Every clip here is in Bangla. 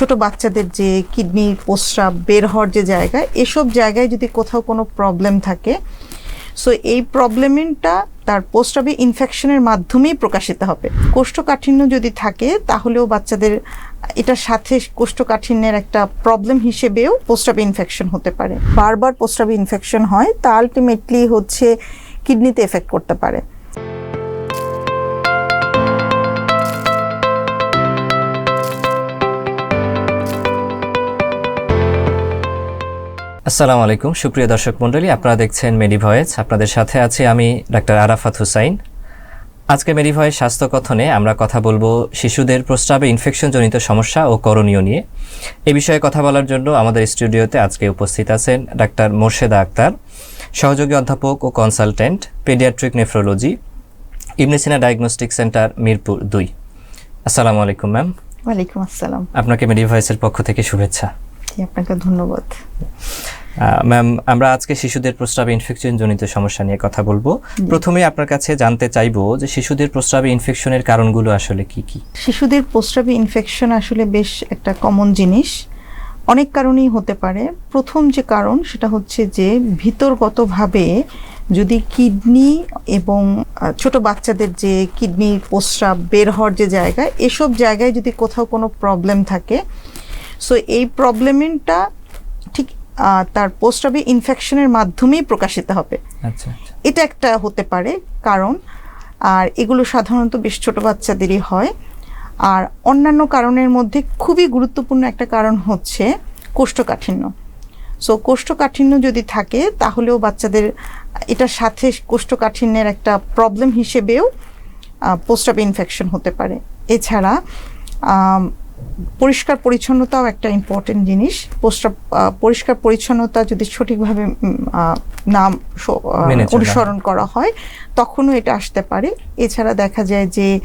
ছোট বাচ্চাদের যে কিডনির প্রস্রাব, বের হওয়ার যে জায়গা, এসব জায়গায় যদি কোথাও কোনো প্রবলেম থাকে সো এই প্রবলেমটা তার প্রস্রাবে ইনফেকশনের মাধ্যমেই প্রকাশিত হবে। কোষ্ঠকাঠিন্য যদি থাকে, তাহলেও বাচ্চাদের এটার সাথে কোষ্ঠকাঠিন্যের একটা প্রবলেম হিসেবেও প্রস্রাবে ইনফেকশন হতে পারে। বারবার প্রস্রাবে ইনফেকশন হয়, তা আলটিমেটলি হচ্ছে কিডনিতে এফেক্ট করতে পারে। আসসালামু আলাইকুম। সুপ্রিয় দর্শক মণ্ডলী আপনারা দেখছেন মেডি ভয়েস আপনাদের সাথে আছি আমি ডাক্তার আরাফাত হুসাইন। আজকে মেডি ভয়েস স্বাস্থ্য কথনে আমরা কথা বলব শিশুদের প্রস্রাবে ইনফেকশনজনিত সমস্যা ও করণীয় নিয়ে। এ বিষয়ে কথা বলার জন্য আমাদের স্টুডিওতে আজকে উপস্থিত আছেন ডাক্তার মোর্শেদা আক্তার সহযোগী অধ্যাপক ও consultant pediatric nephrology Ibn Sina diagnostic centre Mirpur দুই। আসসালামু আলাইকুম ম্যাম ওয়ালাইকুম আসসালাম। আপনাকে মেডি ভয়েসের পক্ষ থেকে শুভেচ্ছা। আপনাকে ধন্যবাদ। ম্যাম আমরা আজকে শিশুদের প্রস্রাবে ইনফেকশন জনিত সমস্যা নিয়ে কথা বলব। প্রথমে আপনার কাছে জানতে চাইব যে শিশুদের প্রস্রাবে ইনফেকশনের কারণগুলো আসলে কি কি? শিশুদের প্রস্রাবে ইনফেকশন আসলে বেশ একটা কমন জিনিস। অনেক কারণেই হতে পারে। প্রথম যে কারণ সেটা হচ্ছে যে ভিতরগতভাবে যদি কিডনি এবং ছোট বাচ্চাদের যে কিডনির প্রস্রাব বের হওয়ার যে জায়গা এসব জায়গায় যদি কোথাও কোনো প্রবলেম থাকে সো এই প্রবলেমটা ঠিক তার প্রস্রাবে ইনফেকশনের মাধ্যমেই প্রকাশিত হবে। আচ্ছা আচ্ছা। এটা একটা হতে পারে কারণ আর এগুলো সাধারণত বেশ ছোট বাচ্চাদেরই হয়। আর অন্যান্য কারণের মধ্যে খুবই গুরুত্বপূর্ণ একটা কারণ হচ্ছে কোষ্ঠকাঠিন্য। সো কোষ্ঠকাঠিন্য যদি থাকে তাহলেও বাচ্চাদের এটার সাথে কোষ্ঠকাঠিন্যের একটা প্রবলেম হিসেবেও পোস্টাবে ইনফেকশন হতে পারে। এছাড়া পরিষ্কার পরিচ্ছন্নতাও একটা ইম্পর্টেন্ট জিনিস। আহ, পরিষ্কার পরিচ্ছন্নতা যদি সঠিকভাবে নাম। অনুসরণ করা হয় তখনও এটা আসতে পারে। এছাড়া দেখা যায় যে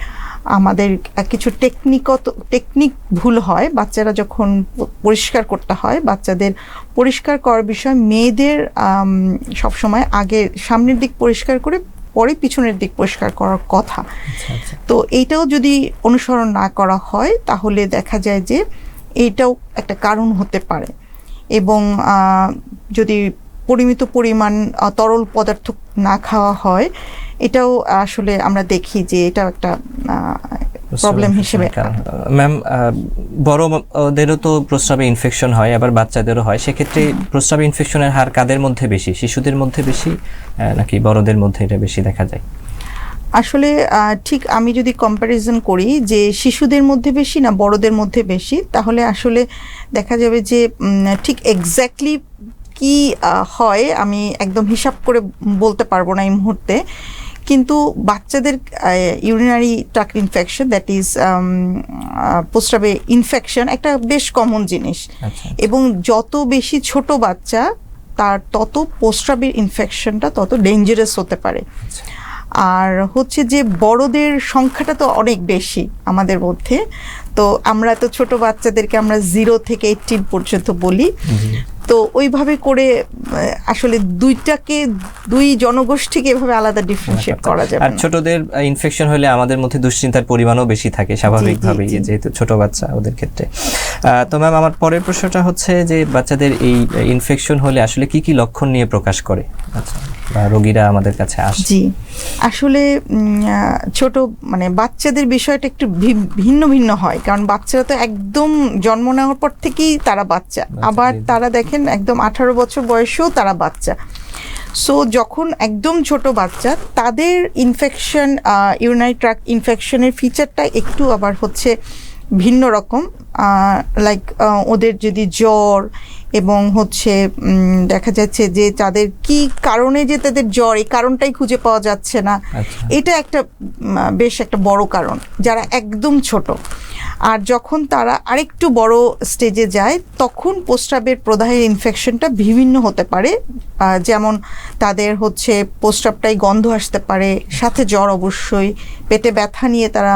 আমাদের কিছু টেকনিকত টেকনিক ভুল হয়। বাচ্চারা যখন পরিষ্কার করতে হয় বাচ্চাদের পরিষ্কার করার বিষয় মেয়েদের সবসময় আগে সামনের দিক পরিষ্কার করে পরে পিছনের দিক পরিষ্কার করার কথা। আচ্ছা আচ্ছা। তো এইটাও যদি অনুসরণ না করা হয় তাহলে দেখা যায় যে এইটাও একটা কারণ হতে পারে। এবং যদি পরিমিত পরিমাণ তরল পদার্থ না খাওয়া হয়। এটাও আসলে আমরা দেখি যে এটা একটা প্রবলেম হিসেবে। ম্যাম বড়দেরও তো প্রস্রাবে ইনফেকশন হয় আবার বাচ্চাদেরও হয়। সেক্ষেত্রে প্রস্রাবে ইনফেকশনের হার কাদের মধ্যে বেশি? শিশুদের মধ্যে বেশি নাকি বড়দের মধ্যে এটা বেশি দেখা যায়? আসলে ঠিক আমি যদি কম্প্যারিজন করি যে শিশুদের মধ্যে বেশি না বড়দের মধ্যে বেশি তাহলে আসলে দেখা যাবে যে ঠিক এক্স্যাক্টলি কি হয় আমি একদম হিসাব করে বলতে পারব না এই মুহূর্তে। কিন্তু বাচ্চাদের urinary tract infection that is প্রস্রাবে infection একটা বেশ কমন জিনিস। আচ্ছা। এবং যত বেশি ছোট বাচ্চা তার তত প্রস্রাবের ইনফেকশনটা তত ডেঞ্জারাস হতে পারে। আচ্ছা। আর হচ্ছে যে বড়দের সংখ্যাটা তো অনেক বেশি আমাদের মধ্যে তো আমরা তো ছোট বাচ্চাদেরকে আমরা জিরো থেকে এইটিন পর্যন্ত বলি। তো ওইভাবে করে আসলে দুইটাকে দুই জনগোষ্ঠীকে এভাবে আলাদা ডিফারেন্সিয়েট করা যায় আর। ছোটদের ইনফেকশন হলে আমাদের মধ্যে দুশ্চিন্তার পরিমাণও বেশি থাকে স্বাভাবিকভাবেই। যেহেতু ছোট বাচ্চা ওদের ক্ষেত্রে তো ম্যাম আমার পরের প্রশ্নটা হচ্ছে যে বাচ্চাদের এই ইনফেকশন হলে আসলে কি কি লক্ষণ নিয়ে প্রকাশ করে আচ্ছা রোগীরা আমাদের কাছে আসে। জি। আসলে ছোট মানে বাচ্চাদের বিষয়টা একটু ভিন্ন ভিন্ন হয়। কারণ বাচ্চারা তো একদম জন্ম নেওয়ার পর থেকেই তারা বাচ্চা। আবার। তারা দেখেন একদম আঠারো বছর বয়সেও তারা বাচ্চা। সো যখন একদম ছোট বাচ্চা তাদের ইনফেকশন ইউনারি ট্রাক ইনফেকশনের ফিচারটা একটু আবার হচ্ছে ভিন্ন রকম। লাইক ওদের যদি জ্বর এবং হচ্ছে দেখা যাচ্ছে যে তাদের কি কারণে যে তাদের জ্বর এই কারণটাই খুঁজে পাওয়া যাচ্ছে না। আচ্ছা। এটা একটা বেশ একটা বড় কারণ যারা একদম ছোট। আর যখন তারা আরেকটু বড় স্টেজে যায় তখন প্রস্রাবের প্রদাহের ইনফেকশনটা বিভিন্ন হতে পারে। যেমন তাদের হচ্ছে প্রস্রাবটাই গন্ধ আসতে পারে সাথে জ্বর অবশ্যই পেটে ব্যথা নিয়ে তারা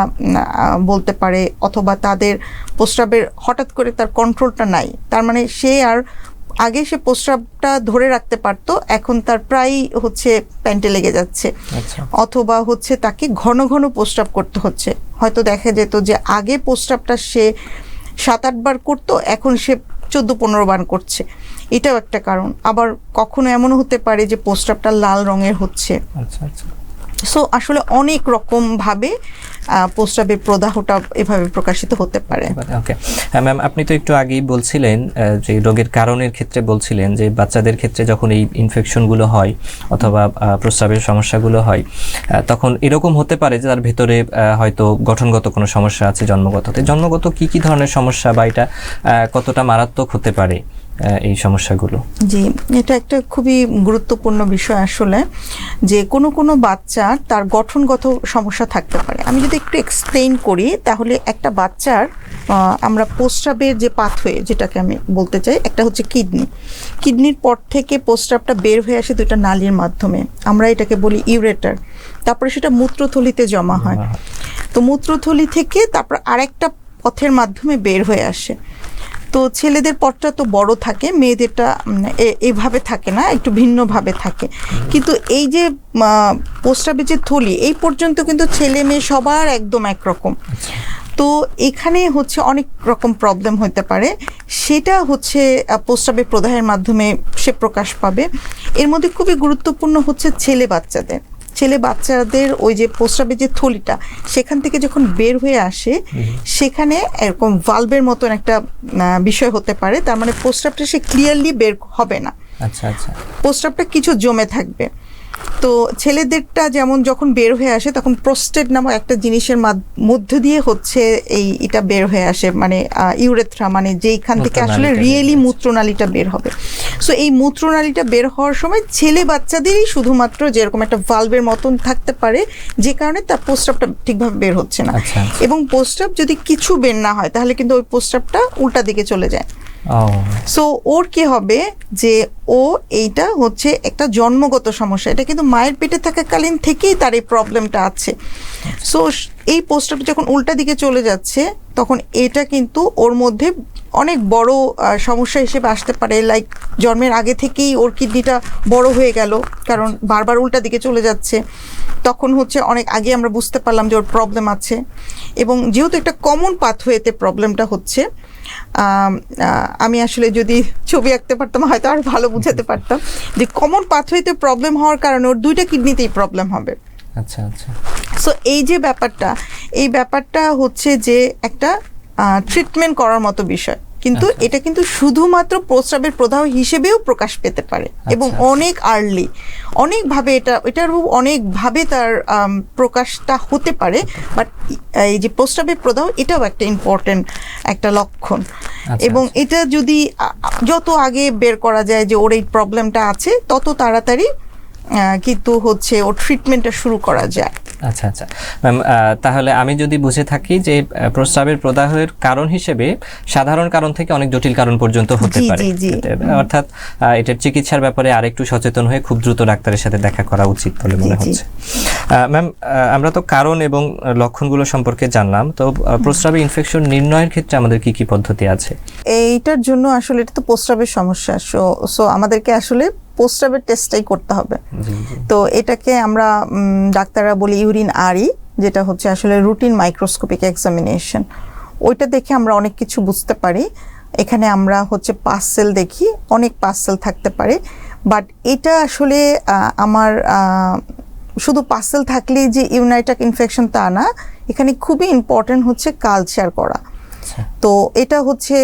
বলতে পারে অথবা তাদের প্রস্রাবের হঠাৎ করে তার কন্ট্রোলটা নাই। তার মানে সে আর আগে সে প্রস্রাবটা ধরে রাখতে পারতো এখন তার প্রায় হচ্ছে প্যান্টে লেগে যাচ্ছে। আচ্ছা। অথবা হচ্ছে তাকে ঘন ঘন প্রস্রাব করতে হচ্ছে। হয়তো দেখা যেত যে আগে প্রস্রাবটা সে সাত আটবার করতো এখন সে চোদ্দ পনেরো বার করছে। এটাও একটা কারণ। আবার কখনো এমনও হতে পারে যে পোস্টারটা লাল রঙের হচ্ছে। আচ্ছা আচ্ছা। সো আসলে অনেক রকম ভাবে প্রস্রাবের প্রদাহটা এভাবে প্রকাশিত হতে পারে। ওকে ম্যাম আপনি তো একটু আগেই বলছিলেন যে রোগের কারণের ক্ষেত্রে বলছিলেন, যে বাচ্চাদের ক্ষেত্রে যখন এই ইনফেকশনগুলো হয় অথবা প্রস্রাবের সমস্যাগুলো হয় তখন এরকম হতে পারে যে তার ভেতরে হয়তো গঠনগত কোনো সমস্যা আছে জন্মগততে। জন্মগত কি কি ধরনের সমস্যা বা এটা কতটা মারাত্মক হতে পারে? এই সমস্যাগুলো। জি এটা একটা খুবই গুরুত্বপূর্ণ বিষয় আসলে যে কোনো কোনো বাচ্চার তার গঠনগত সমস্যা থাকতে পারে। আমি যদি একটু এক্সপ্লেইন করি তাহলে একটা বাচ্চার আমরা প্রস্রাবের যে পাথওয়ে যেটাকে আমি বলতে চাই একটা হচ্ছে কিডনি কিডনির পর থেকে প্রস্রাবটা বের হয়ে আসে দুইটা নালীর মাধ্যমে। আমরা এটাকে বলি ইউরেটার তারপরে সেটা মূত্রথলিতে জমা হয়। তো মূত্রথলি থেকে তারপর আরেকটা পথের মাধ্যমে বের হয়ে আসে। তো ছেলেদের পথটা তো বড় থাকে, মেয়েদেরটা এভাবে থাকে না, একটু ভিন্নভাবে থাকে। কিন্তু এই যে পোস্টাবে যে থলি, এই পর্যন্ত কিন্তু ছেলে মেয়ে সবার একদম একরকম। তো এখানে হচ্ছে অনেক রকম প্রবলেম হতে পারে। সেটা হচ্ছে প্রস্রাবের প্রদাহের মাধ্যমে সে প্রকাশ পাবে। এর মধ্যে খুবই গুরুত্বপূর্ণ হচ্ছে ছেলে বাচ্চাদের। ছেলে বাচ্চাদের ওই যে প্রস্রাবের যে থলিটা সেখান থেকে যখন বের হয়ে আসে সেখানে এরকম ভালভের মতন একটা বিষয় হতে পারে তার মানে প্রস্রাবটা সে ক্লিয়ারলি বের হবে না। আচ্ছা আচ্ছা। প্রস্রাবটা কিছু জমে থাকবে। তো ছেলেদেরটা যেমন যখন বের হয়ে আসে তখন প্রোস্টেট নামক একটা জিনিসের মাধ- মধ্য দিয়ে হচ্ছে এই এটা বের হয়ে আসে মানে ইউরেথ্রা মানে যেইখান থেকে আসলে রিয়েলি মূত্রনালীটা বের হবে। সো এই মূত্রনালীটা বের হওয়ার সময় ছেলে বাচ্চাদেরই শুধুমাত্র যেরকম একটা ভালভের মতন থাকতে পারে যে কারণে তার প্রস্রাবটা ঠিকভাবে বের হচ্ছে না। আচ্ছা। এবং প্রস্রাব যদি কিছু বের না হয় তাহলে কিন্তু ওই প্রস্রাবটা উল্টা দিকে চলে যায়। সো ওর কি হবে যে ও এইটা হচ্ছে একটা জন্মগত সমস্যা। এটা কিন্তু মায়ের পেটে থাকাকালীন থেকেই তার এই প্রবলেমটা আছে। সো এই পোস্টারটা যখন উল্টা দিকে চলে যাচ্ছে, তখন এটা কিন্তু ওর মধ্যে অনেক বড় সমস্যা হিসেবে আসতে পারে। লাইক জন্মের আগে থেকেই ওর কিডনিটা বড় হয়ে গেল, কারণ বারবার উল্টা দিকে চলে যাচ্ছে। তখন হচ্ছে অনেক আগে আমরা বুঝতে পারলাম যে ওর প্রবলেম আছে। এবং যেহেতু একটা কমন পাথওয়েতে প্রবলেমটা হচ্ছে আম, আসলে যদি ছবি আঁকতে পারতাম হয়তো আর ভালো বুঝাতে পারতাম। যে কমন পাথওয়েতে প্রবলেম হওয়ার কারণে ওর দুইটা কিডনিতেই প্রবলেম হবে। আচ্ছা আচ্ছা। সো এই যে ব্যাপারটা এই ব্যাপারটা হচ্ছে যে একটা ট্রিটমেন্ট করার মতো বিষয়। কিন্তু আচ্ছা। এটা কিন্তু শুধুমাত্র প্রস্রাবের প্রদাহ হিসেবেও প্রকাশ পেতে পারে এবং আচ্ছা। অনেক আর্লি অনেকভাবে এটা এটার অনেকভাবে তার প্রকাশটা হতে পারে বাট এই যে প্রস্রাবের প্রদাহ এটাও একটা ইম্পর্টেন্ট একটা লক্ষণ আচ্ছা, এবং এটা যদি যত আগে বের করা যায় যে ওর এই প্রবলেমটা আছে তত তাড়াতাড়ি কিন্তু হচ্ছে ওর ট্রিটমেন্টটা শুরু করা যায় আচ্ছা আচ্ছা। ম্যাম তাহলে আমি যদি বুঝে থাকি যে প্রস্রাবের প্রদাহের কারণ হিসেবে সাধারণ কারণ থেকে অনেক জটিল কারণ পর্যন্ত হতে পারে। অর্থাৎ এটার চিকিৎসার ব্যাপারে আরেকটু সচেতন হয়ে খুব দ্রুত ডাক্তারের সাথে দেখা করা উচিত বলে মনে। হচ্ছে। ম্যাম আমরা তো কারণ এবং লক্ষণগুলো সম্পর্কে জানলাম তো প্রস্রাবে ইনফেকশন নির্ণয়ের ক্ষেত্রে আমাদের কি কি পদ্ধতি আছে? এইটার জন্য আসলে এটা তো প্রস্রাবের সমস্যা। সো সো আমাদেরকে আসলে প্রস্রাবের টেস্টটাই করতে হবে। তো এটাকে আমরা ডাক্তাররা বলি ইউরিন আরি যেটা হচ্ছে আসলে রুটিন মাইক্রোস্কোপিক এক্সামিনেশন ওইটা দেখে আমরা অনেক কিছু বুঝতে পারি। এখানে আমরা হচ্ছে পার্সেল দেখি অনেক পার্সেল থাকতে পারে। বাট এটা আসলে আমার শুধু পার্সেল থাকলেই যে ইউনাইটাক ইনফেকশন তা না এখানে খুবই ইম্পর্টেন্ট হচ্ছে কালচার করা। তো এটা হচ্ছে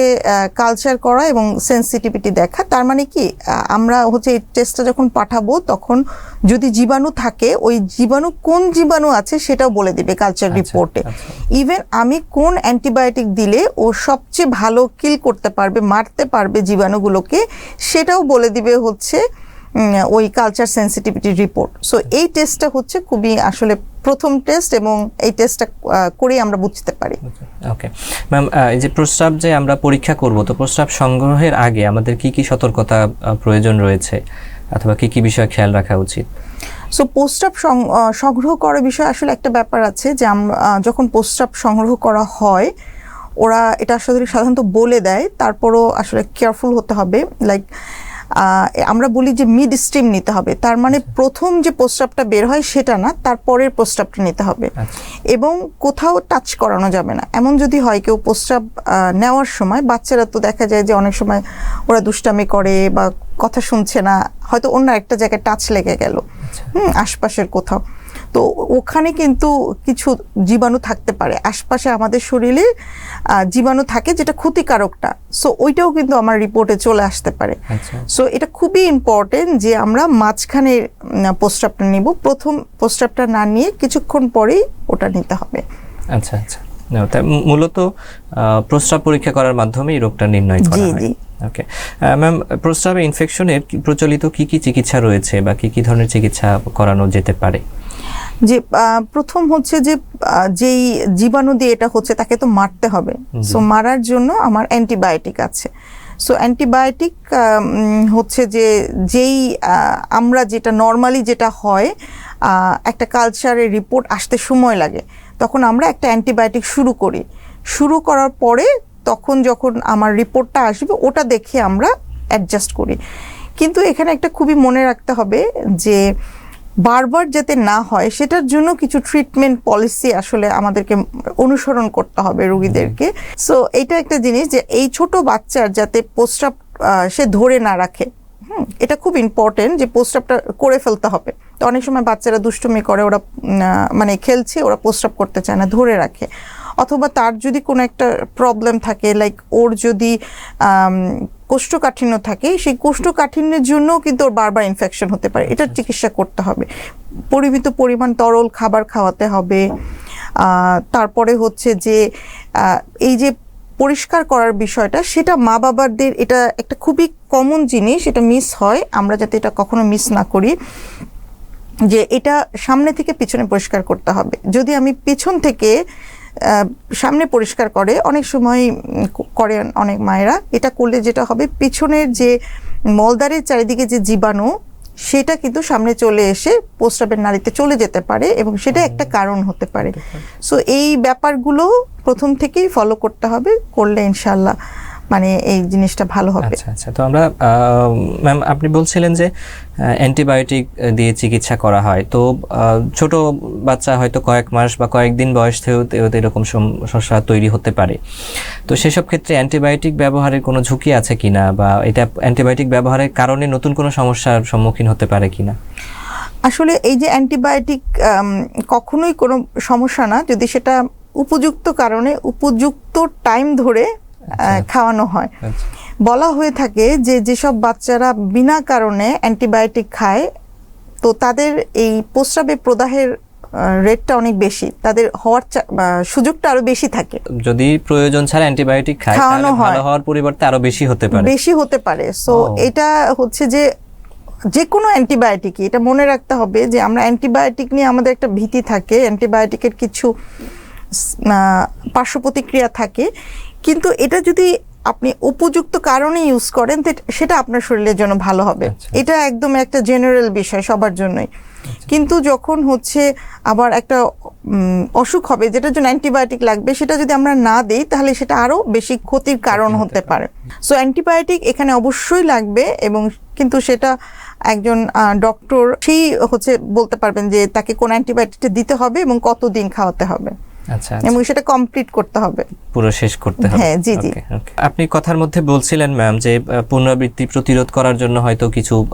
কালচার করা এবং সেন্সিটিভিটি দেখা। তার মানে কি আমরা হচ্ছে এই টেস্টটা যখন পাঠাবো তখন যদি জীবাণু থাকে ওই জীবাণু কোন জীবাণু আছে সেটাও বলে দিবে কালচার আচ্ছা, রিপোর্টে আচ্ছা। ইভেন আমি কোন অ্যান্টিবায়োটিক দিলে ও সবচেয়ে ভালো কিল করতে পারবে মারতে পারবে জীবাণুগুলোকে সেটাও বলে দিবে হচ্ছে ওই কালচার সেন্সিটিভিটি রিপোর্ট সো এই টেস্টটা হচ্ছে খুবই আসলে প্রথম টেস্ট এবং এই টেস্টটা করেই আমরা বুঝতে পারি। ওকে ম্যাম এই যে প্রস্রাব যে আমরা পরীক্ষা করব তো প্রস্রাব সংগ্রহের আগে আমাদের কি কি সতর্কতা প্রয়োজন রয়েছে? অথবা কি কি বিষয় খেয়াল রাখা উচিত? সো প্রস্রাব সং- সংগ্রহ করার বিষয়ে আসলে একটা ব্যাপার আছে যে আমরা যখন প্রস্রাব সংগ্রহ করা হয় ওরা এটা আসলে সাধারণত বলে দেয় তারপরও আসলে কেয়ারফুল হতে হবে। লাইক আমরা বলি যে মিড স্ট্রিম নিতে হবে। তার মানে প্রথম যে প্রস্রাবটা বের হয় সেটা না তারপরের প্রস্রাবটা নিতে হবে। আচ্ছা। এবং কোথাও টাচ করানো যাবে না। এমন যদি হয় কেউ প্রস্রাব নেওয়ার সময় বাচ্চারা তো দেখা যায় যে অনেক সময় ওরা দুষ্টামি করে বা কথা শুনছে না হয়তো অন্য একটা জায়গায় টাচ লেগে গেল। হুম আশপাশের কোথাও। তো ওখানে কিন্তু কিছু জীবাণু থাকতে পারে। আশপাশে আমাদের শরীরে জীবাণু থাকে যেটা ক্ষতিকারকটা। সো ওইটাও কিন্তু আমার রিপোর্টে চলে আসতে পারে। আচ্ছা। সো এটা খুবই ইম্পর্টেন্ট যে আমরা মাঝখানে প্রস্রাবটা নিব। প্রথম প্রস্রাবটা না নিয়ে কিছুক্ষণ পরেই ওটা নিতে হবে। আচ্ছা আচ্ছা। মূলত প্রস্রাব পরীক্ষা করার মাধ্যমে এই রোগটা নির্ণয় করা হয়। ওকে ম্যাম প্রস্রাবে ইনফেকশনের প্রচলিত কি কি চিকিৎসা রয়েছে বা কি কি ধরনের চিকিৎসা করানো যেতে পারে? যে প্রথম হচ্ছে যে যেই জীবাণু দিয়ে এটা হচ্ছে তাকে তো মারতে হবে। সো মারার জন্য আমার অ্যান্টিবায়োটিক আছে। সো অ্যান্টিবায়োটিক হচ্ছে যে যেই আমরা যেটা নর্মালি যেটা হয় একটা কালচারের রিপোর্ট আসতে সময় লাগে তখন আমরা একটা অ্যান্টিবায়োটিক শুরু করি। শুরু করার পরে তখন যখন আমার রিপোর্টটা আসবে ওটা দেখে আমরা অ্যাডজাস্ট করি। কিন্তু এখানে একটা খুবই মনে রাখতে হবে যে বারবার যাতে না হয়, সেটার জন্য কিছু ট্রিটমেন্ট পলিসি আসলে আমাদেরকে অনুসরণ করতে হবে রুগীদেরকে। সো এটা একটা জিনিস যে এই ছোট বাচ্চার যাতে প্রস্রাব সে ধরে না রাখে এটা খুব ইম্পর্টেন্ট যে প্রস্রাবটা করে ফেলতে হবে। তো অনেক সময় বাচ্চারা দুষ্টুমি করে, ওরা মানে খেলছে, ওরা প্রস্রাব করতে চায় না, ধরে রাখে। অথবা তার যদি কোনো একটা প্রবলেম থাকে লাইক ওর যদি কোষ্ঠকাঠিন্য থাকে সেই কোষ্ঠকাঠিন্যের জন্য কিন্তু ওর বারবার ইনফেকশন হতে পারে। এটার চিকিৎসা করতে হবে। পরিমিত পরিমাণ তরল খাবার খাওয়াতে হবে। তারপরে হচ্ছে যে এই যে পরিষ্কার করার বিষয়টা সেটা মা বাবাদের এটা একটা খুবই কমন জিনিস এটা মিস হয়। আমরা যাতে এটা কখনো মিস না করি। যে এটা সামনে থেকে পিছনে পরিষ্কার করতে হবে। যদি আমি পিছন থেকে সামনে পরিষ্কার করে। অনেক সময় করে অনেক মায়েরা। এটা করলে যেটা হবে পিছনের যে মলদারের চারিদিকে যে জীবাণু সেটা কিন্তু সামনে চলে এসে প্রস্রাবের নারীতে চলে যেতে পারে এবং সেটা একটা কারণ হতে পারে। সো এই ব্যাপারগুলো প্রথম থেকেই ফলো করতে হবে করলে ইনশাল্লাহ মানে এই জিনিসটা ভালো হবে। আচ্ছা আচ্ছা। তো আমরা ম্যাম আপনি বলছিলেন যে অ্যান্টিবায়োটিক দিয়ে চিকিৎসা করা হয়। তো ছোট বাচ্চা হয়তো কয়েক মাস বা কয়েকদিন বয়স থেকেও এরকম সম- সমস্যা তৈরি হতে পারে। তো সেসব ক্ষেত্রে অ্যান্টিবায়োটিক ব্যবহারের কোনো ঝুঁকি আছে কিনা? বা এটা অ্যান্টিবায়োটিক ব্যবহারের কারণে নতুন কোনো সমস্যার সম্মুখীন হতে পারে কিনা? আসলে এই যে অ্যান্টিবায়োটিক কখনোই কোনো সমস্যা না। যদি সেটা উপযুক্ত কারণে উপযুক্ত টাইম ধরে খাওয়ানো হয়। আচ্ছা। বলা হয়ে থাকে যে যেসব বাচ্চারা বিনা কারণে অ্যান্টিবায়োটিক খায় তো তাদের এই প্রস্রাবে প্রদাহের রেটটা অনেক বেশি। তাদের হওয়ার সুযোগটা আরও বেশি থাকে। যদি প্রয়োজন ছাড়া অ্যান্টিবায়োটিক খায় খাওয়ানো তাহলে ভালো হয়। হওয়ার পরিবর্তে আরও বেশি হতে পারে। বেশি হতে পারে। সো এটা হচ্ছে যে যে কোনো অ্যান্টিবায়োটিকই এটা মনে রাখতে হবে যে আমরা অ্যান্টিবায়োটিক নিয়ে আমাদের একটা ভীতি থাকে। অ্যান্টিবায়োটিকের কিছু পার্শ্ব প্রতিক্রিয়া থাকে। কিন্তু এটা যদি আপনি উপযুক্ত কারণে ইউজ করেন সেটা আপনার শরীরের জন্য ভালো হবে। আচ্ছা। এটা একদম একটা জেনারেল বিষয় সবার জন্যই। কিন্তু যখন হচ্ছে আবার একটা অসুখ হবে যেটার জন্য অ্যান্টিবায়োটিক লাগবে সেটা যদি আমরা না দিই তাহলে সেটা আরও বেশি ক্ষতির কারণ হতে পারে। সো অ্যান্টিবায়োটিক এখানে অবশ্যই লাগবে এবং কিন্তু সেটা একজন ডক্টর সেই হচ্ছে বলতে পারবেন যে তাকে কোন অ্যান্টিবায়োটিকটা দিতে হবে এবং কতদিন খাওয়াতে হবে। আচ্ছা এবং সেটা কমপ্লিট করতে হবে। পুরো শেষ করতে হবে? হ্যাঁ, জি, জি। আপনি কথার মধ্যে বলছিলেন ম্যাম যে পুনরাবৃত্তি প্রতিরোধ করার জন্য হয়তো কিছু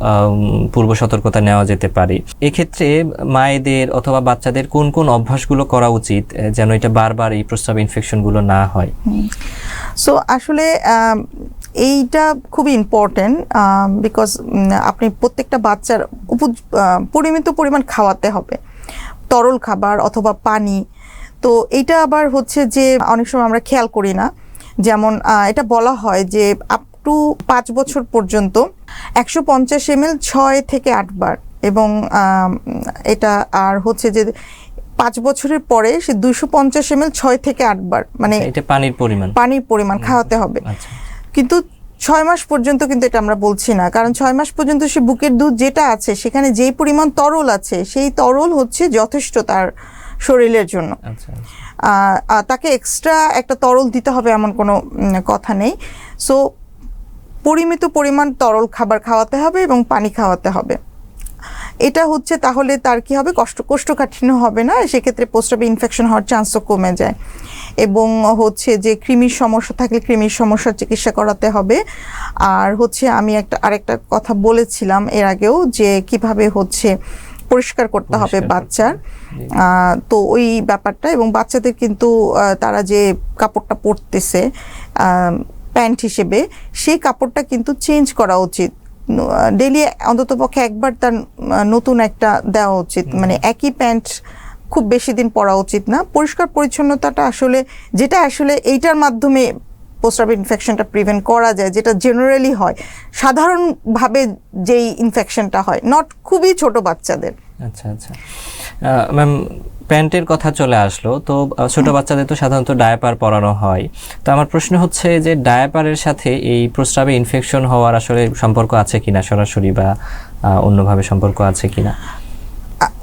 পূর্ব সতর্কতা নেওয়া যেতে পারে। এক্ষেত্রে মায়েদের অথবা বাচ্চাদের কোন কোন অভ্যাসগুলো করা উচিত যেন এটা বারবার এই প্রস্রাব ইনফেকশনগুলো না হয়? সো আসলে এইটা খুবই ইম্পর্টেন্ট বিকজ আপনি প্রত্যেকটা বাচ্চার উপ- পরিমিত পরিমাণ খাওয়াতে হবে। তরল খাবার অথবা পানি তো এটা আবার হচ্ছে যে অনেক সময় আমরা খেয়াল করি না। যেমন এটা বলা হয় যে আপ টু পাঁচ বছর পর্যন্ত একশো পঞ্চাশ এম এল ছয় থেকে আটবার এবং এটা আর হচ্ছে যে পাঁচ বছরের পরে সে দুইশো পঞ্চাশ এম এল ছয় থেকে আটবার মানে এটা পানির পরিমাণ। পানির পরিমাণ খাওয়াতে হবে। আচ্ছা। কিন্তু ছয় মাস পর্যন্ত কিন্তু এটা আমরা বলছি না কারণ ছয় মাস পর্যন্ত সে বুকের দুধ যেটা আছে সেখানে যেই পরিমাণ তরল আছে সেই তরল হচ্ছে যথেষ্ট তার শরীরের জন্য। আচ্ছা আর তাকে এক্সট্রা একটা তরল দিতে হবে এমন কোনো কথা নেই। সো পরিমিত পরিমাণ তরল খাবার খাওয়াতে হবে এবং পানি খাওয়াতে হবে। এটা হচ্ছে তাহলে তার কি হবে? কষ্ট কোষ্ঠকাঠিন্য হবে না? সেক্ষেত্রে প্রস্রাবে ইনফেকশন হওয়ার চান্সও কমে যায়। এবং হচ্ছে যে কৃমির সমস্যা থাকলে কৃমির সমস্যার চিকিৎসা করাতে হবে। আর হচ্ছে আমি একটা আরেকটা কথা বলেছিলাম এর আগেও যে কীভাবে হচ্ছে পরিষ্কার করতে হবে বাচ্চার। তো ওই ব্যাপারটা এবং বাচ্চাদের কিন্তু তারা যে কাপড়টা পরতেছে প্যান্ট হিসেবে সেই কাপড়টা কিন্তু চেঞ্জ করা উচিত। ডেলি অন্ততপক্ষে একবার তার নতুন একটা দেওয়া উচিত। মানে একই প্যান্ট খুব বেশি দিন পরা উচিত না। পরিষ্কার পরিচ্ছন্নতাটা আসলে যেটা আসলে এইটার মাধ্যমে পোস্টার ইনফেকশনটা প্রিভেন্ট করা যায় যেটা জেনারেলি হয়। সাধারণভাবে যেই ইনফেকশনটা হয় নট খুবই ছোট বাচ্চাদের। আচ্ছা আচ্ছা। ম্যাম প্যান্টের কথা চলে আসলো। তো ছোট বাচ্চাদের তো সাধারণত ডায়াপার পরানো হয়। তো আমার প্রশ্ন হচ্ছে যে ডায়াপারের সাথে এই প্রস্রাবে ইনফেকশন হওয়ার আসলে সম্পর্ক আছে কিনা সরাসরি বা অন্যভাবে সম্পর্ক আছে কিনা?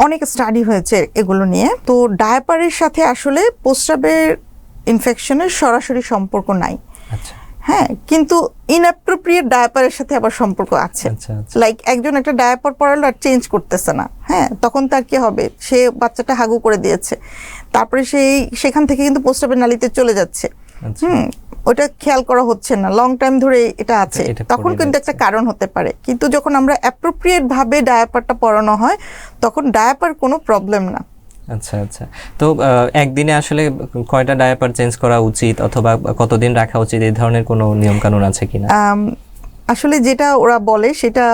অনেক স্টাডি হয়েছে এগুলো নিয়ে। তো ডায়াপারের সাথে আসলে প্রস্রাবের ইনফেকশনের সরাসরি সম্পর্ক নাই। হ্যাঁ কিন্তু ইনঅ্যাপ্রোপ্রিয়েট ডায়াপারের সাথে আবার সম্পর্ক আছে। আচ্ছা আচ্ছা। লাইক একজন একটা ডায়াপার পরালো আর চেঞ্জ করতেছে না। হ্যাঁ তখন তার কি হবে? সে বাচ্চাটা হাগু করে দিয়েছে। তারপরে সেই সেখান থেকে কিন্তু প্রস্রাবের নালিতে চলে যাচ্ছে। আচ্ছা। হুম ওটা খেয়াল করা হচ্ছে না। লং টাইম ধরে এটা আছে। তখন কিন্তু একটা কারণ হতে পারে। কিন্তু যখন আমরা অ্যাপ্রোপ্রিয়েট ভাবে ডায়াপারটা পরানো হয় তখন ডায়াপার কোনো প্রবলেম না। আচ্ছা আচ্ছা। তো একদিনে আসলে কয়টা ডায়াপার চেঞ্জ করা উচিত অথবা কতদিন রাখা উচিত? এই ধরনের কোনো নিয়ম কানুন আছে কিনা? আসলে যেটা ওরা বলে সেটা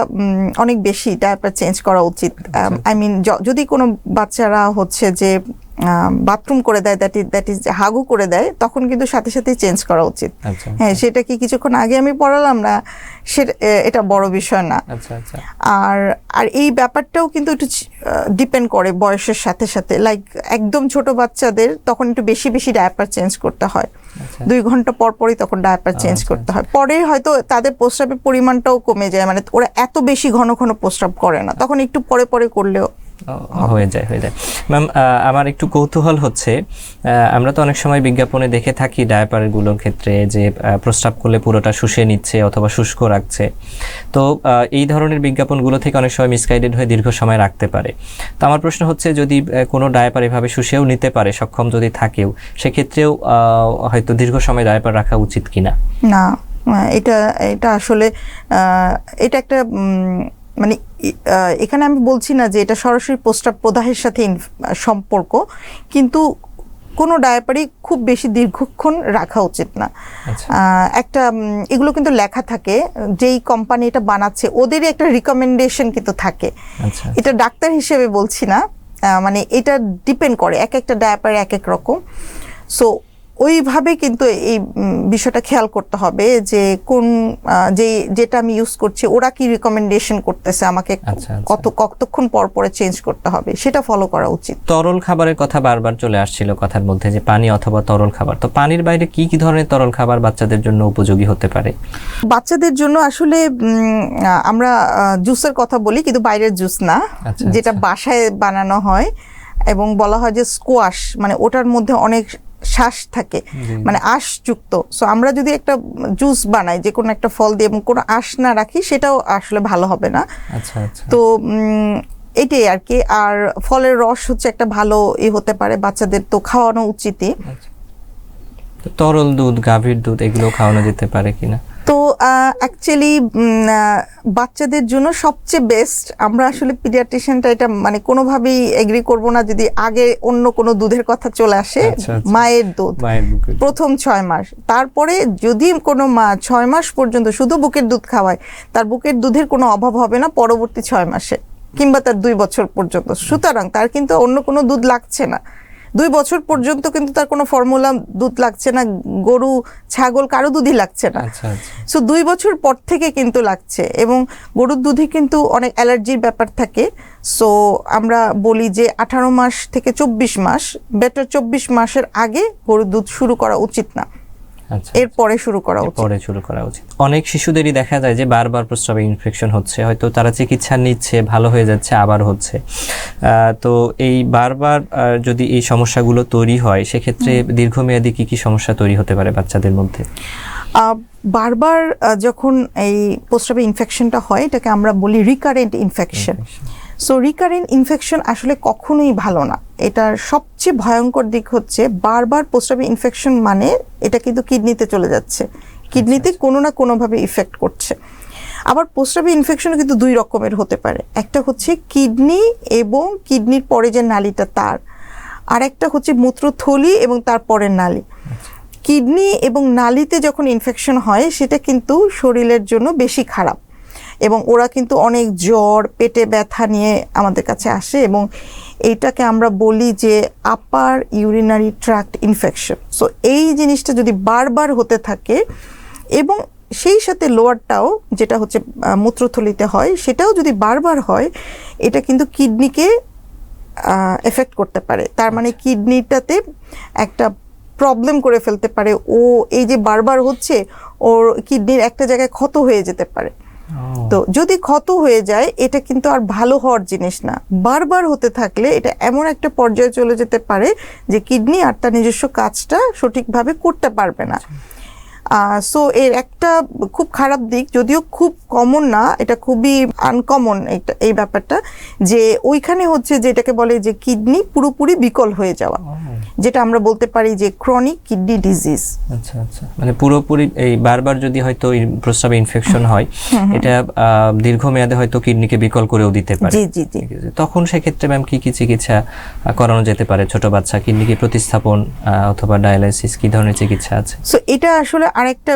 অনেক বেশি ডায়াপার চেঞ্জ করা উচিত। আই মিন যদি কোনো বাচ্চারা হচ্ছে যে বাথরুম করে দেয় দ্যাট ইজ দ্যাট ইজ হাগু করে দেয় তখন কিন্তু সাথে সাথে চেঞ্জ করা উচিত। আচ্ছা হ্যাঁ সেটা কি কিছুক্ষণ আগে আমি পড়ালাম না সেটা এটা বড় বিষয় না। আচ্ছা আচ্ছা। আর আর এই ব্যাপারটাও কিন্তু একটু ডিপেন্ড করে বয়সের সাথে সাথে। লাইক একদম ছোট বাচ্চাদের তখন একটু বেশি বেশি ডায়াপার চেঞ্জ করতে হয়। আচ্ছা। দুই ঘণ্টা পর পরই তখন ডায়াপার চেঞ্জ আচ্ছা, করতে হয়। পরে হয়তো তাদের প্রস্রাবের পরিমাণটাও কমে যায়। মানে ওরা এত বেশি ঘন ঘন প্রস্রাব করে না। তখন একটু পরে পরে করলেও হয়ে যায় হয়ে যায়। ম্যাম আমার একটু কৌতূহল হচ্ছে আমরা তো অনেক সময় বিজ্ঞাপনে দেখে থাকি ডায়াপারগুলোর ক্ষেত্রে যে প্রস্রাব করলে পুরোটা শুষে নিচ্ছে অথবা শুষ্ক রাখছে। তো এই ধরনের বিজ্ঞাপনগুলো থেকে অনেক সময় মিসগাইডেড হয়ে দীর্ঘ সময় রাখতে পারে। তো আমার প্রশ্ন হচ্ছে, যদি কোনো ডায়াপার এভাবে শুষেও নিতে পারে, সক্ষম যদি থাকেও, সেক্ষেত্রেও হয়তো দীর্ঘ সময় ডায়াপার রাখা উচিত কিনা? না এটা এটা আসলে এটা একটা মানে এখানে আমি বলছি না যে এটা সরাসরি প্রস্রাব প্রদাহের সাথে সম্পর্ক কিন্তু কোনো ডায়াপারই খুব বেশি দীর্ঘক্ষণ রাখা উচিত না। আচ্ছা। একটা এগুলো কিন্তু লেখা থাকে যেই কোম্পানি এটা বানাচ্ছে ওদেরই একটা রিকমেন্ডেশন কিন্তু থাকে। আচ্ছা। এটা ডাক্তার হিসেবে বলছি না মানে এটা ডিপেন্ড করে এক একটা ডায়াপার এক এক রকম। সো ওইভাবে কিন্তু এই বিষয়টা খেয়াল করতে হবে যে কোন যে যেটা আমি ইউজ করছি ওরা কি রিকমেন্ডেশন করতেছে আমাকে আচ্ছা, আচ্ছা। কত কতক্ষণ পর পরে চেঞ্জ করতে হবে সেটা ফলো করা উচিত তরল খাবারের কথা বারবার চলে আসছিল কথার মধ্যে যে পানি অথবা তরল খাবার তো পানির বাইরে কি কি ধরনের তরল খাবার বাচ্চাদের জন্য উপযোগী হতে পারে বাচ্চাদের জন্য আসলে আমরা জুসের কথা বলি কিন্তু বাইরের জুস না আচ্ছা, যেটা। বাসায় বানানো হয় এবং বলা হয় যে স্কোয়াশ মানে ওটার মধ্যে অনেক শ্বাস থাকে মানে আঁশযুক্ত। সো আমরা যদি একটা জুস বানাই যে কোনো একটা ফল দিয়ে এবং কোনো আঁশ না রাখি সেটাও আসলে ভালো হবে না। আচ্ছা আচ্ছা। তো এটাই আর কি। আর ফলের রস হচ্ছে একটা ভালো ই হতে পারে বাচ্চাদের তো খাওয়ানো উচিতই। আচ্ছা। তরল দুধ গাভীর দুধ এগুলো খাওয়ানো যেতে পারে কিনা? তো অ্যাকচুয়ালি বাচ্চাদের জন্য সবচেয়ে বেস্ট আমরা আসলে পিডিয়াট্রিশিয়ানটা এটা মানে কোনোভাবেই এগ্রি করব না যদি আগে অন্য কোনো দুধের কথা চলে আসে আচ্ছা, আচ্ছা। মায়ের দুধ। প্রথম ছয় মাস। তারপরে যদি কোনো মা ছয় মাস পর্যন্ত শুধু বুকের দুধ খাওয়ায় তার বুকের দুধের কোনো অভাব হবে না পরবর্তী ছয় মাসে কিংবা তার দুই বছর পর্যন্ত। সুতরাং তার কিন্তু অন্য কোনো দুধ লাগছে না। দুই বছর পর্যন্ত কিন্তু তার কোনো ফর্মুলা দুধ লাগছে না গরু ছাগল কারও দুধই লাগছে না। আচ্ছা আচ্ছা। সো দুই বছর পর থেকে কিন্তু লাগছে এবং গরুর দুধে কিন্তু অনেক অ্যালার্জির ব্যাপার থাকে। সো আমরা বলি যে আঠারো মাস থেকে চব্বিশ মাস বেটার চব্বিশ মাসের আগে গরুর দুধ শুরু করা উচিত না। আচ্ছা এরপরে শুরু করা উচিত। পরে শুরু করা উচিত। অনেক শিশুদেরই দেখা যায় যে বারবার প্রস্রাবে ইনফেকশন হচ্ছে। হয়তো তারা চিকিৎসা নিচ্ছে ভালো হয়ে যাচ্ছে আবার হচ্ছে। তো এই বারবার যদি এই সমস্যাগুলো তৈরি হয় সেক্ষেত্রে দীর্ঘমেয়াদী কি কি সমস্যা তৈরি হতে পারে বাচ্চাদের মধ্যে? বারবার যখন এই প্রস্রাবে ইনফেকশনটা হয় এটাকে আমরা বলি recurrent infection so recurrent infection আসলে কখনোই ভালো না। এটার সবচেয়ে ভয়ঙ্কর দিক হচ্ছে বারবার প্রস্রাবে ইনফেকশন মানে এটা কিন্তু কিডনিতে চলে যাচ্ছে। কিডনিতে কোনো না কোনোভাবে ইফেক্ট করছে। আবার প্রস্রাবে ইনফেকশন কিন্তু দুই রকমের হতে পারে। একটা হচ্ছে কিডনি এবং কিডনির পরে যে নালিটা তার। আর একটা হচ্ছে মূত্রথলি এবং তার পরের নালী। কিডনি এবং নালিতে যখন ইনফেকশন হয় সেটা কিন্তু শরীরের জন্য বেশি খারাপ। এবং ওরা কিন্তু অনেক জ্বর পেটে ব্যথা নিয়ে আমাদের কাছে আসে এবং এইটাকে আমরা বলি যে upper urinary tract infection so এই জিনিসটা যদি বারবার হতে থাকে এবং সেই সাথে লোয়ারটাও যেটা হচ্ছে মূত্রথলিতে হয় সেটাও যদি বারবার হয় এটা কিন্তু কিডনিকে এফেক্ট করতে পারে। তার মানে কিডনিটাতে একটা প্রবলেম করে ফেলতে পারে। ও এই যে বারবার হচ্ছে ওর কিডনির একটা জায়গায় ক্ষত হয়ে যেতে পারে। তো যদি ক্ষত হয়ে যায় এটা কিন্তু আর ভালো হওয়ার জিনিস না। বারবার হতে থাকলে এটা এমন একটা পর্যায়ে চলে যেতে পারে যে কিডনি আর তার নিজস্ব কাজটা সঠিকভাবে করতে পারবে না। সো এর একটা খুব খারাপ দিক যদিও খুব কমন না এটা খুবই আনকমন এটা এই ব্যাপারটা যে ওইখানে হচ্ছে যেটাকে বলে যে কিডনি পুরোপুরি বিকল হয়ে যাওয়া যেটা আমরা বলতে পারি যে ক্রনিক কিডনি ডিজিজ আচ্ছা আচ্ছা। মানে পুরোপুরি এই বারবার যদি হয়তো প্রস্রাবে ইনফেকশন হয় এটা দীর্ঘমেয়াদে হয়তো কিডনিকে বিকল করেও দিতে পারে। জি জি জি। তখন সেক্ষেত্রে ম্যাম কি কি চিকিৎসা করানো যেতে পারে? ছোট বাচ্চা কিডনি কি প্রতিস্থাপন অথবা ডায়ালাইসিস কি ধরনের চিকিৎসা আছে? সো এটা আসলে আরেকটা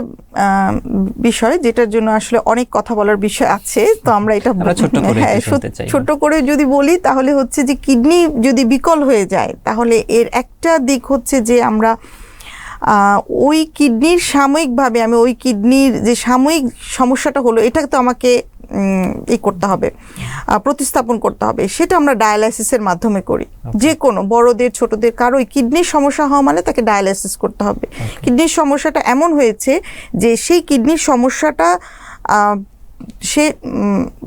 বিষয় যেটার জন্য আসলে অনেক কথা বলার বিষয় আছে তো আমরা এটা ছোট করে হ্যাঁ, চাই। ছোট্ট করে যদি বলি তাহলে হচ্ছে যে কিডনি যদি বিকল হয়ে যায় তাহলে এর একটা দিক হচ্ছে যে আমরা ওই কিডনির সাময়িকভাবে আমি ওই কিডনির যে সাময়িক সমস্যাটা হলো এটা তো আমাকে ই করতে হবে প্রতিস্থাপন করতে হবে সেটা আমরা ডায়ালাইসিসের মাধ্যমে করি। যে কোনো বড়দের ছোটদের কারোই কিডনির সমস্যা হওয়া মানে তাকে ডায়ালাইসিস করতে হবে। কিডনির সমস্যাটা এমন হয়েছে যে সেই কিডনির সমস্যাটা সে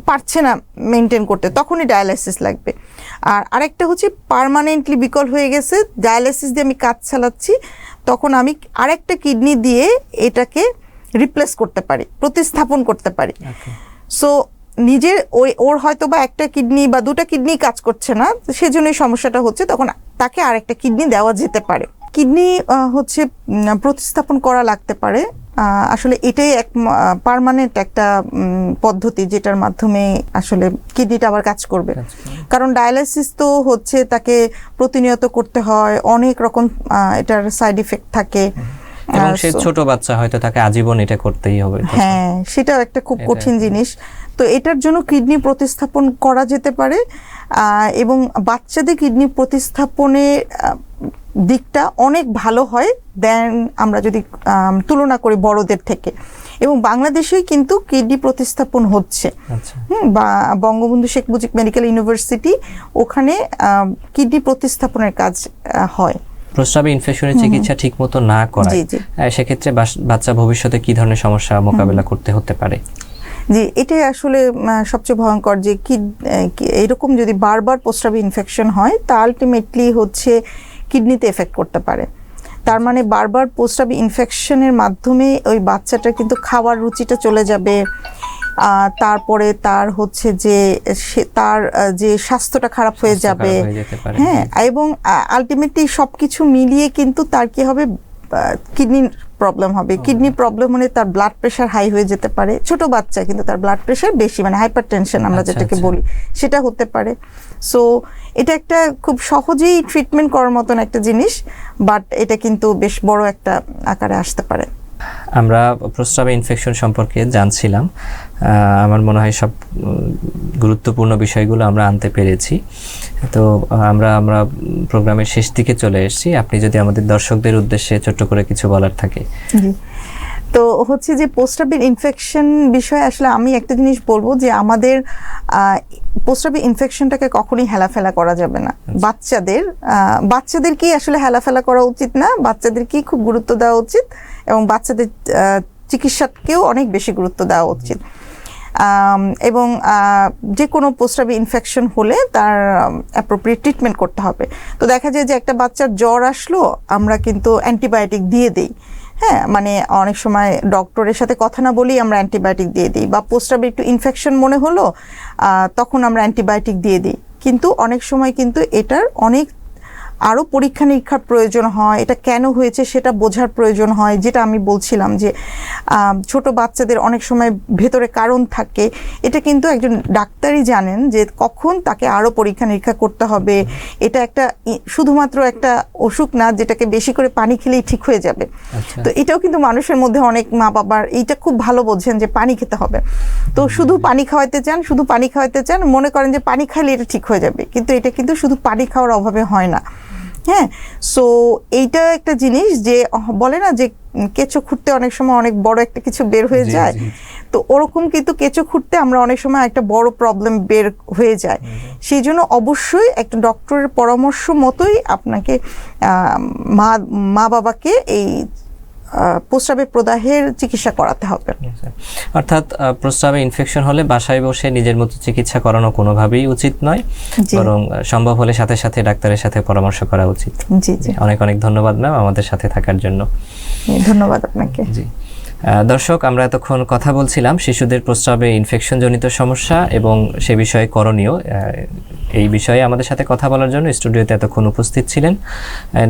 পারছে না মেনটেন করতে তখনই ডায়ালাইসিস লাগবে। আর আরেকটা হচ্ছে পার্মানেন্টলি বিকল হয়ে গেছে ডায়ালাইসিস দিয়ে আমি কাজ চালাচ্ছি তখন আমি আরেকটা কিডনি দিয়ে এটাকে রিপ্লেস করতে পারি প্রতিস্থাপন করতে পারি। সো নিজের ওই ওর হয়তো বা একটা কিডনি বা দুটো কিডনি কাজ করছে না সেজন্যই সমস্যাটা হচ্ছে তখন তাকে আরেকটা কিডনি দেওয়া যেতে পারে। কিডনি হচ্ছে প্রতিস্থাপন করা লাগতে পারে। আসলে এটাই এক পার্মানেন্ট একটা পদ্ধতি যেটার মাধ্যমে আসলে কিডনিটা আবার কাজ করবে। কারণ ডায়ালাইসিস তো হচ্ছে তাকে প্রতিনিয়ত করতে হয় অনেক রকম এটার সাইড ইফেক্ট থাকে। এবং আহ, সে ছোট বাচ্চা হয়তো তাকে আজীবন এটা করতেই হবে হ্যাঁ সেটাও একটা খুব কঠিন জিনিস। তো এটার জন্য কিডনি প্রতিস্থাপন করা যেতে পারে এবং বাচ্চাদের কিডনি প্রতিস্থাপনের আহ, দিকটা অনেক ভালো হয় দেন আমরা যদি তুলনা করি বড়দের থেকে। এবং বাংলাদেশেই কিন্তু কিডনি প্রতিস্থাপন হচ্ছে। আচ্ছা। হুম, বা বঙ্গবন্ধু শেখ মুজিব মেডিকেল ইউনিভার্সিটি ওখানে কিডনি প্রতিস্থাপনের কাজ হয়। প্রস্রাবে ইনফেকশনের চিকিৎসা ঠিক মতো না করায় সেক্ষেত্রে বাচ্চা ভবিষ্যতে কি ধরনের সমস্যা মোকাবেলা করতে হতে পারে? জি এটাই আসলে সবচেয়ে ভয়ঙ্কর যে কি এরকম যদি বারবার প্রস্রাবে ইনফেকশন হয় তা আলটিমেটলি হচ্ছে কিডনিতে এফেক্ট করতে পারে। তার মানে বারবার প্রস্রাবে ইনফেকশনের মাধ্যমে ওই বাচ্চাটার কিন্তু খাওয়ার রুচিটা চলে যাবে তারপরে তার হচ্ছে যে সে তার যে স্বাস্থ্যটা খারাপ হয়ে যাবে। হয়ে এবং আলটিমেটলি সবকিছু মিলিয়ে কিন্তু তার কি হবে কিডনির প্রবলেম হবে। কিডনি প্রবলেম হলে তার ব্লাড প্রেশার হাই হয়ে যেতে পারে। ছোট বাচ্চা কিন্তু তার ব্লাড প্রেশার বেশি মানে হাইপার টেনশন আমরা আচ্ছা, যেটাকে আচ্ছা। বলি সেটা হতে পারে। সো এটা একটা খুব সহজেই ট্রিটমেন্ট করার মতন একটা জিনিস বাট এটা কিন্তু বেশ বড় একটা আকারে আসতে পারে। আমরা প্রস্রাবে ইনফেকশন সম্পর্কে জানছিলাম। আমার মনে হয় সব গুরুত্বপূর্ণ বিষয়গুলো আমরা আনতে পেরেছি। তো আমরা আমরা প্রোগ্রামের শেষ দিকে চলে এসেছি। আপনি যদি আমাদের দর্শকদের উদ্দেশ্যে ছোট্ট করে কিছু বলার থাকে। তো হচ্ছে যে পোস্টাবিল ইনফেকশন বিষয়ে আসলে আমি একটা জিনিস বলব যে আমাদের পোস্টাবিল ইনফেকশনটাকে কখনোই হেলাফেলা করা যাবে না। বাচ্চাদের আহ, বাচ্চাদেরকেই আসলে হেলাফেলা করা উচিত না। বাচ্চাদেরকেই খুব গুরুত্ব দেওয়া উচিত। এবং বাচ্চাদের চিকিৎসাকেও অনেক বেশি গুরুত্ব দেওয়া উচিত। এবং যে কোনো প্রস্রাবে ইনফেকশন হলে তার অ্যাপ্রোপ্রিয়েট ট্রিটমেন্ট করতে হবে। তো দেখা যায় যে একটা বাচ্চার জ্বর আসলো, আমরা কিন্তু অ্যান্টিবায়োটিক দিয়ে দিই। হ্যাঁ মানে অনেক সময় ডক্টরের সাথে কথা না বলেই আমরা অ্যান্টিবায়োটিক দিয়ে দিই বা পোস্টাবে একটু ইনফেকশন মনে হলো তখন আমরা অ্যান্টিবায়োটিক দিয়ে দিই। কিন্তু অনেক সময় কিন্তু এটার অনেক আরও পরীক্ষা নিরীক্ষার প্রয়োজন হয় এটা কেন হয়েছে সেটা বোঝার প্রয়োজন হয় যেটা আমি বলছিলাম যে ছোট বাচ্চাদের অনেক সময় ভেতরে কারণ থাকে। এটা কিন্তু একজন ডাক্তারই জানেন যে কখন তাকে আরও পরীক্ষা নিরীক্ষা করতে হবে। এটা একটা শুধুমাত্র একটা অসুখ না যেটাকে বেশি করে পানি খেলেই ঠিক হয়ে যাবে। আচ্ছা। তো এটাও কিন্তু মানুষের মধ্যে অনেক মা বাবার এইটা খুব ভালো বোঝেন যে পানি খেতে হবে। তো শুধু পানি খাওয়াতে চান শুধু পানি খাওয়াতে চান মনে করেন যে পানি খাইলে এটা ঠিক হয়ে যাবে। কিন্তু এটা কিন্তু শুধু পানি খাওয়ার অভাবে হয় না। হ্যাঁ? সো এইটা একটা জিনিস যে বলে না যে কেঁচো খুঁড়তে অনেক সময় অনেক বড় একটা কিছু বের হয়ে যায়। তো ওরকম কিন্তু কেঁচো খুঁড়তে আমরা অনেক সময় একটা বড় প্রবলেম বের হয়ে যায়। সেই জন্য অবশ্যই একটা ডক্টরের পরামর্শ মতোই আপনাকে মা মা বাবাকে এই আহ, প্রস্রাবের প্রদাহের চিকিৎসা করাতে হবে। অর্থাৎ প্রস্রাবে ইনফেকশন হলে বাসায় বসে নিজের মতো চিকিৎসা করানো কোনোভাবেই উচিত নয়। বরং সম্ভব হলে সাথে সাথে ডাক্তারের সাথে পরামর্শ করা উচিত। জি জি। অনেক অনেক ধন্যবাদ ম্যাম আমাদের সাথে থাকার জন্য। ধন্যবাদ আপনাকে। জি। দর্শক, আমরা এতক্ষণ কথা বলছিলাম শিশুদের প্রস্রাবে ইনফেকশন জনিত সমস্যা এবং সে বিষয়ে করণীয়। এই বিষয়ে আমাদের সাথে কথা বলার জন্য স্টুডিওতে এতক্ষণ উপস্থিত ছিলেন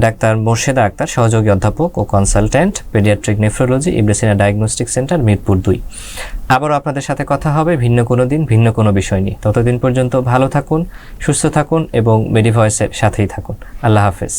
ডাক্তার মোর্শেদা আক্তার, সহযোগী অধ্যাপক ও consultant pediatric nephrology Ibn Sina diagnostic centre Mirpur দুই। আবারও আপনাদের সাথে কথা হবে ভিন্ন কোনো দিন, ভিন্ন কোনো বিষয় নিয়ে। ততদিন পর্যন্ত ভালো থাকুন, সুস্থ থাকুন এবং মেডিভয়েসের সাথেই থাকুন। আল্লাহ হাফেজ।